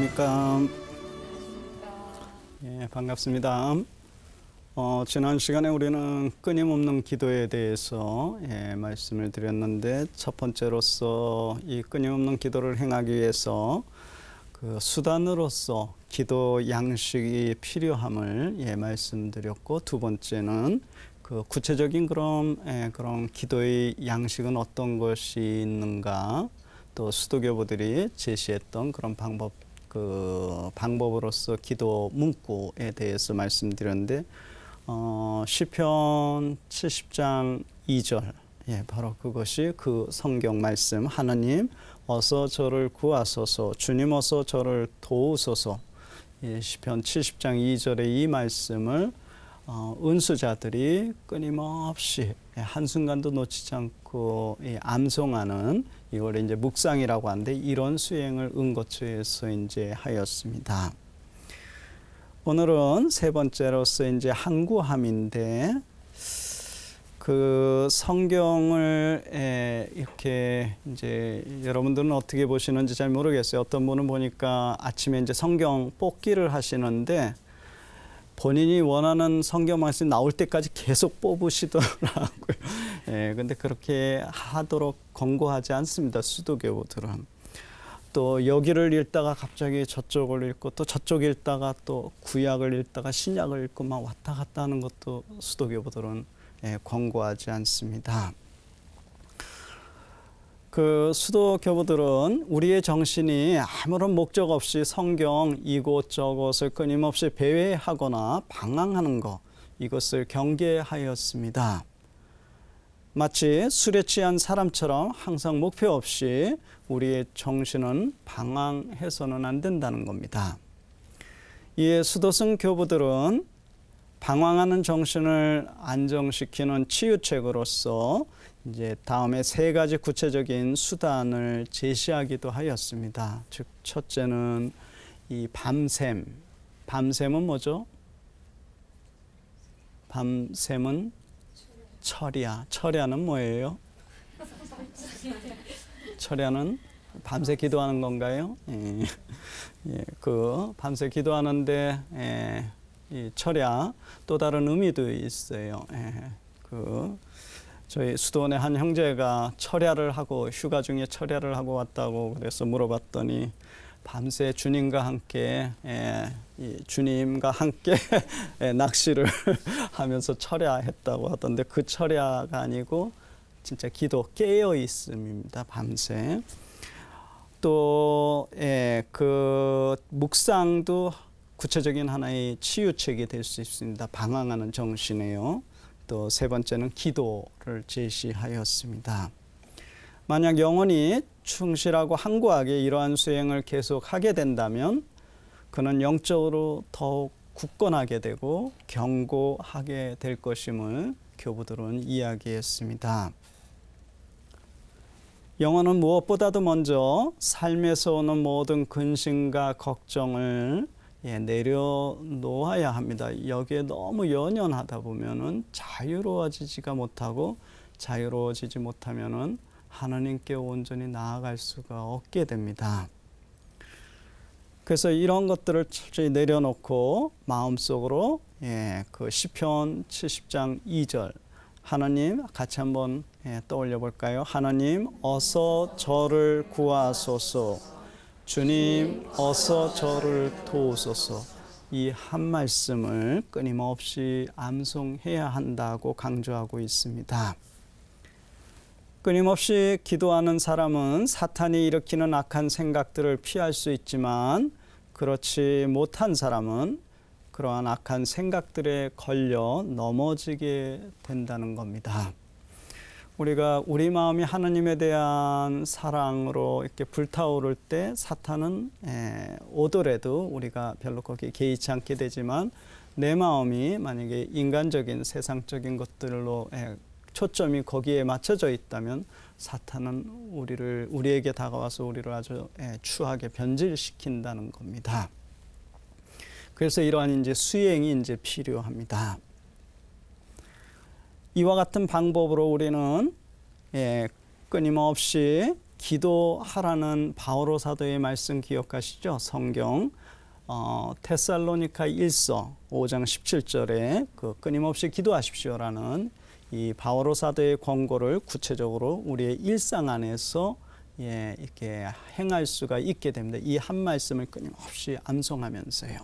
안녕하십니까. 예, 반갑습니다. 어, 지난 시간에 우리는 끊임없는 기도에 대해서 예, 말씀을 드렸는데 첫 번째로서 이 끊임없는 기도를 행하기 위해서 그 수단으로서 기도 양식이 필요함을 예, 말씀드렸고 두 번째는 그 구체적인 그런 예, 그런 기도의 양식은 어떤 것이 있는가 또 수도교부들이 제시했던 그런 방법 그 방법으로서 기도 문구에 대해서 말씀드렸는데 어, 시편 70장 2절 예, 바로 그것이 그 성경 말씀. 하나님 어서 저를 구하소서. 주님 어서 저를 도우소서. 예, 시편 70장 2절의 이 말씀을 어, 은수자들이 끊임없이 예, 한순간도 놓치지 않고 예, 암송하는 이걸 이제 묵상이라고 하는데 이런 수행을 은거처에서 이제 하였습니다. 오늘은 세 번째로서 이제 항구함인데 그 성경을 에, 이렇게 이제 여러분들은 어떻게 보시는지 잘 모르겠어요. 어떤 분은 보니까 아침에 이제 성경 뽑기를 하시는데 본인이 원하는 성경 말씀 나올 때까지 계속 뽑으시더라고요. 예, 근데 그렇게 하도록 권고하지 않습니다. 수도교우들은. 또 여기를 읽다가 갑자기 저쪽을 읽고 또 저쪽 읽다가 또 구약을 읽다가 신약을 읽고 막 왔다 갔다 하는 것도 수도교부들은 예, 권고하지 않습니다. 그 수도 교부들은 우리의 정신이 아무런 목적 없이 성경 이곳저곳을 끊임없이 배회하거나 방황하는 것 이것을 경계하였습니다. 마치 술에 취한 사람처럼 항상 목표 없이 우리의 정신은 방황해서는 안 된다는 겁니다. 이에 수도승 교부들은 방황하는 정신을 안정시키는 치유책으로서 이제 다음에 세 가지 구체적인 수단을 제시하기도 하였습니다. 즉 첫째는 이 밤샘. 밤샘은 뭐죠? 밤샘은 철야. 철야는 뭐예요? 철야는 밤새 기도하는 건가요? 예, 예, 그 밤새 기도하는데 예, 이 철야 또 다른 의미도 있어요. 예, 그 저희 수도원의 한 형제가 철야를 하고 휴가 중에 철야를 하고 왔다고 그래서 물어봤더니 밤새 주님과 함께 예, 이 주님과 함께 예, 낚시를 하면서 철야했다고 하던데 그 철야가 아니고 진짜 기도 깨어 있음입니다. 밤새 또그 예, 그 묵상도 구체적인 하나의 치유책이 될 수 있습니다. 방황하는 정신이에요. 또 세 번째는 기도를 제시하였습니다. 만약 영혼이 충실하고 항구하게 이러한 수행을 계속 하게 된다면 그는 영적으로 더욱 굳건하게 되고 견고하게 될 것임을 교부들은 이야기했습니다. 영혼은 무엇보다도 먼저 삶에서 오는 모든 근심과 걱정을 예, 내려놓아야 합니다. 여기에 너무 연연하다 보면은 자유로워지지가 못하고 자유로워지지 못하면은 하나님께 온전히 나아갈 수가 없게 됩니다. 그래서 이런 것들을 철저히 내려놓고 마음속으로 예, 그 시편 70장 2절 하나님 같이 한번 예, 떠올려 볼까요? 하나님 어서 저를 구하소서. 주님 어서 저를 도우소서 이 한 말씀을 끊임없이 암송해야 한다고 강조하고 있습니다. 끊임없이 기도하는 사람은 사탄이 일으키는 악한 생각들을 피할 수 있지만 그렇지 못한 사람은 그러한 악한 생각들에 걸려 넘어지게 된다는 겁니다. 우리가 우리 마음이 하나님에 대한 사랑으로 이렇게 불타오를 때 사탄은 에, 오더라도 우리가 별로 거기에 개의치 않게 되지만 내 마음이 만약에 인간적인 세상적인 것들로 에, 초점이 거기에 맞춰져 있다면 사탄은 우리를 우리에게 다가와서 우리를 아주 에, 추하게 변질시킨다는 겁니다. 그래서 이러한 이제 수행이 이제 필요합니다. 이와 같은 방법으로 우리는 예, 끊임없이 기도하라는 바오로 사도의 말씀 기억하시죠? 성경 어, 테살로니카 1서 5장 17절에 그 끊임없이 기도하십시오라는 이 바오로 사도의 권고를 구체적으로 우리의 일상 안에서 예, 이렇게 행할 수가 있게 됩니다. 이 한 말씀을 끊임없이 암송하면서요.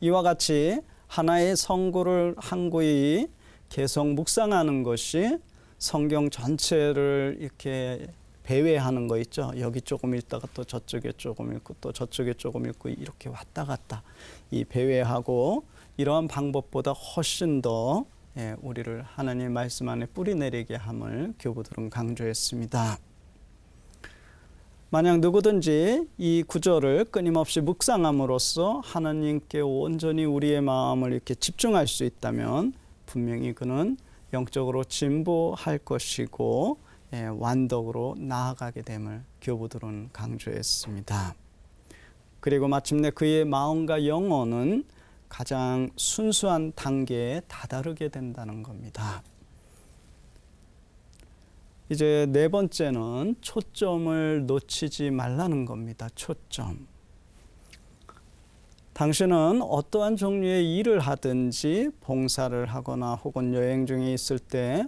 이와 같이 하나의 성구를 한 구이 계속 묵상하는 것이 성경 전체를 이렇게 배회하는 거 있죠. 여기 조금 읽다가 또 저쪽에 조금 읽고 또 저쪽에 조금 읽고 이렇게 왔다 갔다 이 배회하고 이러한 방법보다 훨씬 더 예, 우리를 하나님 말씀 안에 뿌리 내리게 함을 교부들은 강조했습니다. 만약 누구든지 이 구절을 끊임없이 묵상함으로써 하나님께 온전히 우리의 마음을 이렇게 집중할 수 있다면 분명히 그는 영적으로 진보할 것이고 예, 완덕으로 나아가게 됨을 교부들은 강조했습니다. 그리고 마침내 그의 마음과 영혼은 가장 순수한 단계에 다다르게 된다는 겁니다. 이제 네 번째는 초점을 놓치지 말라는 겁니다. 초점. 당신은 어떠한 종류의 일을 하든지 봉사를 하거나 혹은 여행 중에 있을 때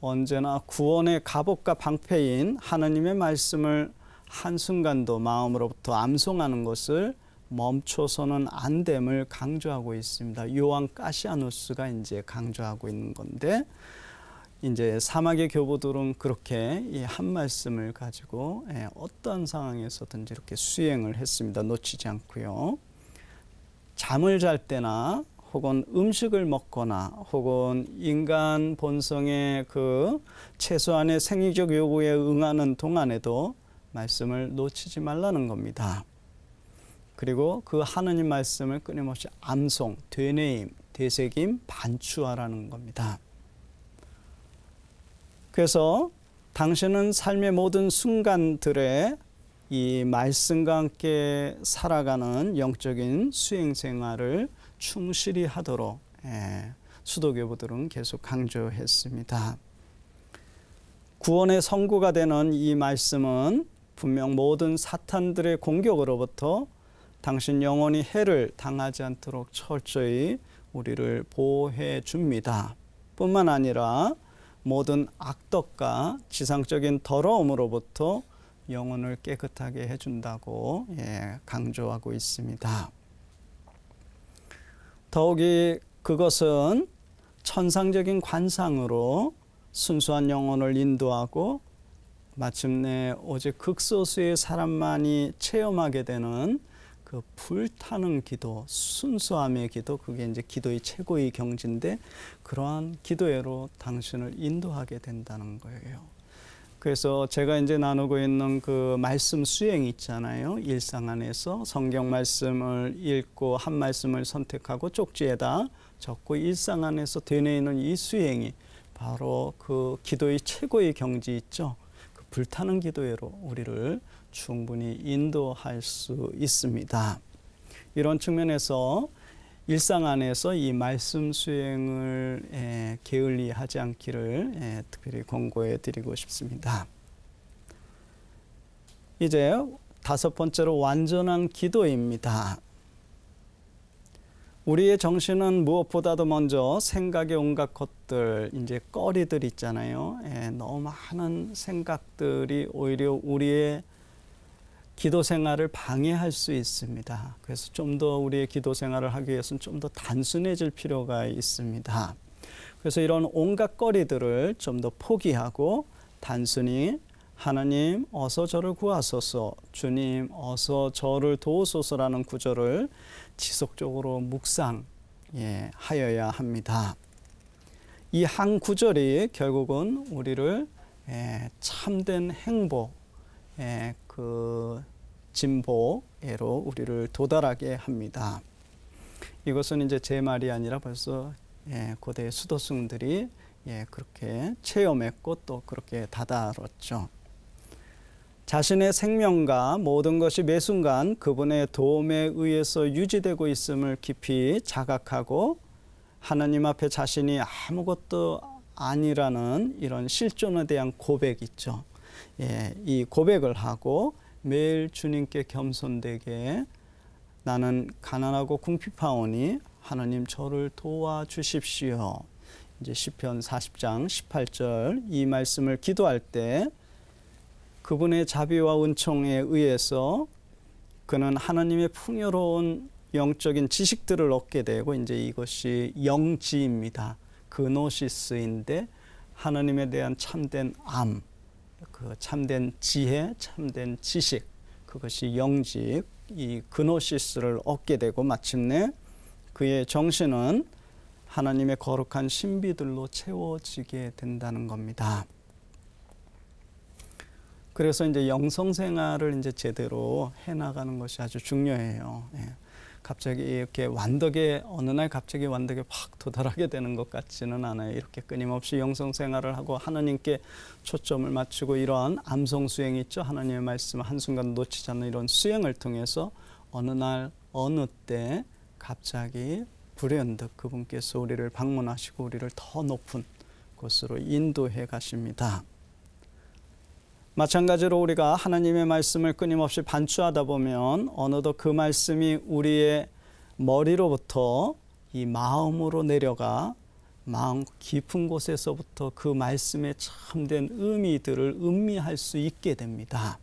언제나 구원의 갑옷과 방패인 하나님의 말씀을 한순간도 마음으로부터 암송하는 것을 멈춰서는 안 됨을 강조하고 있습니다. 요한 까시아누스가 이제 강조하고 있는 건데 이제 사막의 교보들은 그렇게 이 한 말씀을 가지고 예, 어떤 상황에서든지 이렇게 수행을 했습니다. 놓치지 않고요. 잠을 잘 때나 혹은 음식을 먹거나 혹은 인간 본성의 그 최소한의 생리적 요구에 응하는 동안에도 말씀을 놓치지 말라는 겁니다. 그리고 그 하느님 말씀을 끊임없이 암송, 되뇌임, 되새김, 반추하라는 겁니다. 그래서 당신은 삶의 모든 순간들에 이 말씀과 함께 살아가는 영적인 수행 생활을 충실히 하도록 예, 수도교부들은 계속 강조했습니다. 구원의 성구가 되는 이 말씀은 분명 모든 사탄들의 공격으로부터 당신 영혼이 해를 당하지 않도록 철저히 우리를 보호해 줍니다. 뿐만 아니라 모든 악덕과 지상적인 더러움으로부터 영혼을 깨끗하게 해준다고 예, 강조하고 있습니다. 더욱이 그것은 천상적인 관상으로 순수한 영혼을 인도하고 마침내 오직 극소수의 사람만이 체험하게 되는 그 불타는 기도, 순수함의 기도, 그게 이제 기도의 최고의 경지인데 그러한 기도회로 당신을 인도하게 된다는 거예요. 그래서 제가 이제 나누고 있는 그 말씀 수행 있잖아요. 일상 안에서 성경 말씀을 읽고 한 말씀을 선택하고 쪽지에다 적고 일상 안에서 되뇌이는 이 수행이 바로 그 기도의 최고의 경지 있죠. 그 불타는 기도회로 우리를 충분히 인도할 수 있습니다. 이런 측면에서 일상 안에서 이 말씀 수행을 에, 게을리 하지 않기를 에, 특별히 권고해 드리고 싶습니다. 이제 다섯 번째로 완전한 기도입니다. 우리의 정신은 무엇보다도 먼저 생각의 온갖 것들, 이제 꺼리들 있잖아요. 에, 너무 많은 생각들이 오히려 우리의 기도 생활을 방해할 수 있습니다. 그래서 좀 더 우리의 기도 생활을 하기 위해서는 좀 더 단순해질 필요가 있습니다. 그래서 이런 온갖 거리들을 좀 더 포기하고 단순히 하나님 어서 저를 구하소서 주님 어서 저를 도우소서라는 구절을 지속적으로 묵상 예, 하여야 합니다. 이 한 구절이 결국은 우리를 예, 참된 행복, 예, 그 진보로 우리를 도달하게 합니다. 이것은 이제 제 말이 아니라 벌써 예, 고대 수도승들이 예, 그렇게 체험했고 또 그렇게 다다랐죠. 자신의 생명과 모든 것이 매 순간 그분의 도움에 의해서 유지되고 있음을 깊이 자각하고 하나님 앞에 자신이 아무것도 아니라는 이런 실존에 대한 고백 있죠. 예, 이 고백을 하고 매일 주님께 겸손되게 나는 가난하고 궁핍하오니 하나님 저를 도와 주십시오. 이제 시편 40장 18절 이 말씀을 기도할 때 그분의 자비와 은총에 의해서 그는 하나님의 풍요로운 영적인 지식들을 얻게 되고 이제 이것이 영지입니다. 그노시스인데 하나님에 대한 참된 암, 그 참된 지혜, 참된 지식 그것이 영지 이 그노시스를 얻게 되고 마침내 그의 정신은 하나님의 거룩한 신비들로 채워지게 된다는 겁니다. 그래서 이제 영성 생활을 이제 제대로 해 나가는 것이 아주 중요해요. 예. 갑자기 이렇게 완덕에 어느 날 갑자기 완덕에 확 도달하게 되는 것 같지는 않아요. 이렇게 끊임없이 영성 생활을 하고 하나님께 초점을 맞추고 이러한 암송 수행이 있죠. 하나님의 말씀 한 순간 놓치지 않는 이런 수행을 통해서 어느 날 어느 때 갑자기 불현듯 그분께서 우리를 방문하시고 우리를 더 높은 곳으로 인도해 가십니다. 마찬가지로 우리가 하나님의 말씀을 끊임없이 반추하다 보면 어느덧 그 말씀이 우리의 머리로부터 이 마음으로 내려가 마음 깊은 곳에서부터 그 말씀의 참된 의미들을 음미할 수 있게 됩니다.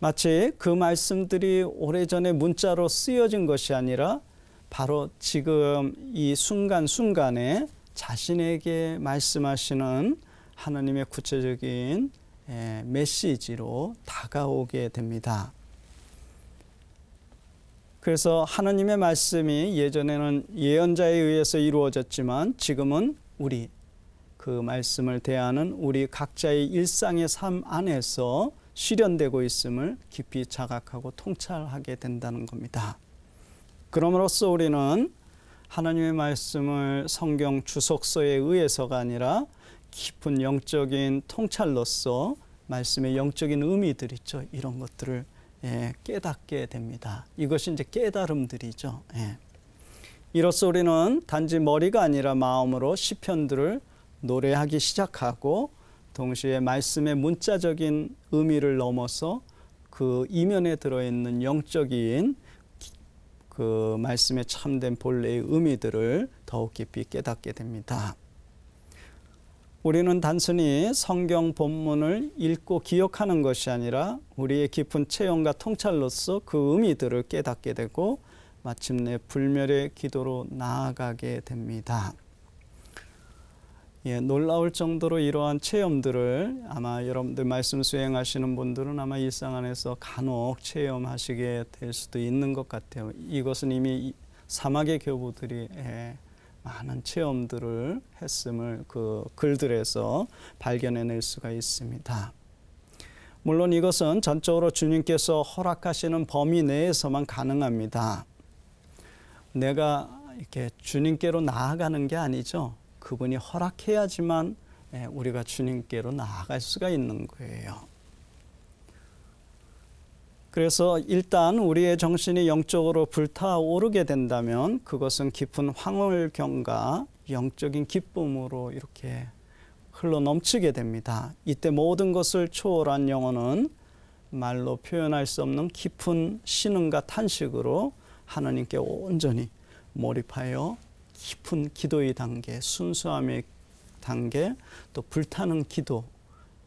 마치 그 말씀들이 오래전에 문자로 쓰여진 것이 아니라 바로 지금 이 순간순간에 자신에게 말씀하시는 하나님의 구체적인 예, 메시지로 다가오게 됩니다. 그래서 하나님의 말씀이 예전에는 예언자에 의해서 이루어졌지만 지금은 우리 그 말씀을 대하는 우리 각자의 일상의 삶 안에서 실현되고 있음을 깊이 자각하고 통찰하게 된다는 겁니다. 그럼으로써 우리는 하나님의 말씀을 성경 주석서에 의해서가 아니라 깊은 영적인 통찰로서 말씀의 영적인 의미들 있죠. 이런 것들을 예, 깨닫게 됩니다. 이것이 이제 깨달음들이죠. 예. 이로써 우리는 단지 머리가 아니라 마음으로 시편들을 노래하기 시작하고 동시에 말씀의 문자적인 의미를 넘어서 그 이면에 들어있는 영적인 그 말씀의 참된 본래의 의미들을 더욱 깊이 깨닫게 됩니다. 우리는 단순히 성경 본문을 읽고 기억하는 것이 아니라 우리의 깊은 체험과 통찰로서 그 의미들을 깨닫게 되고 마침내 불멸의 기도로 나아가게 됩니다. 예, 놀라울 정도로 이러한 체험들을 아마 여러분들 말씀 수행하시는 분들은 아마 일상 안에서 간혹 체험하시게 될 수도 있는 것 같아요. 이것은 이미 사막의 교부들이 예, 많은 체험들을 했음을 그 글들에서 발견해낼 수가 있습니다. 물론 이것은 전적으로 주님께서 허락하시는 범위 내에서만 가능합니다. 내가 이렇게 주님께로 나아가는 게 아니죠. 그분이 허락해야지만 예, 우리가 주님께로 나아갈 수가 있는 거예요. 그래서 일단 우리의 정신이 영적으로 불타오르게 된다면 그것은 깊은 황홀경과 영적인 기쁨으로 이렇게 흘러 넘치게 됩니다. 이때 모든 것을 초월한 영혼은 말로 표현할 수 없는 깊은 신음과 탄식으로 하나님께 온전히 몰입하여 깊은 기도의 단계, 순수함의 단계, 또 불타는 기도,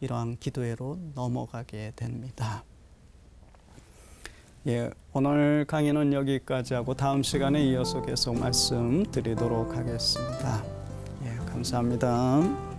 이러한 기도회로 넘어가게 됩니다. 예, 오늘 강의는 여기까지 하고 다음 시간에 이어서 계속 말씀 드리도록 하겠습니다. 예, 감사합니다.